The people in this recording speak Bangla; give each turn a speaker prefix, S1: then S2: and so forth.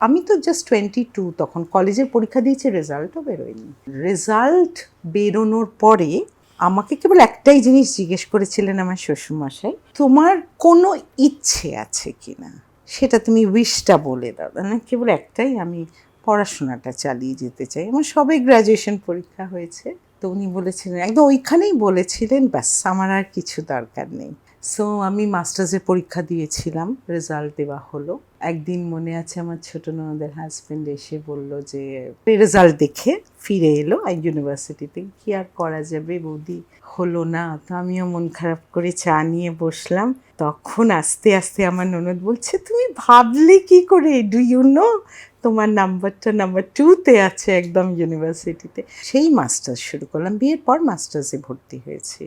S1: আমি তো জাস্ট টোয়েন্টি টু তখন। কলেজের পরীক্ষা দিয়েছি রেজাল্টও বেরোয়নি। রেজাল্ট বেরোনোর পরে আমাকে কেবল একটাই জিনিস জিজ্ঞেস করেছিলেন আমার শ্বশুরমশাই, তোমার কোনো ইচ্ছে আছে কি না সেটা তুমি উইশটা বলে দাও। না কেবল একটাই, আমি পড়াশোনাটা চালিয়ে যেতে চাই। আমার সবে গ্র্যাজুয়েশন পরীক্ষা হয়েছে। তো উনি বলেছিলেন, একদম ওইখানেই বলেছিলেন, ব্যাস, আমার আর কিছু দরকার নেই। সো আমি মাস্টার্সের পরীক্ষা দিয়েছিলাম রেজাল্ট দেওয়া হলো। একদিন মনে আছে আমার ছোট ননদের হাজব্যান্ড এসে বলল যে রেজাল্ট দেখে ফিরে এলো এই ইউনিভার্সিটিতে কি আর করা যাবে, বৌদি? হলো না, তো আমিও মন খারাপ করে চা নিয়ে বসলাম। তখন আস্তে আস্তে আমার ননদ বলছে, তুমি ভাবলে কি করে? ডু ইউ নো তোমার নাম্বারটা নাম্বার টুতে আছে একদম ইউনিভার্সিটিতে সেই মাস্টার্স শুরু করলাম, বিয়ের পর মাস্টার্সে ভর্তি হয়েছি।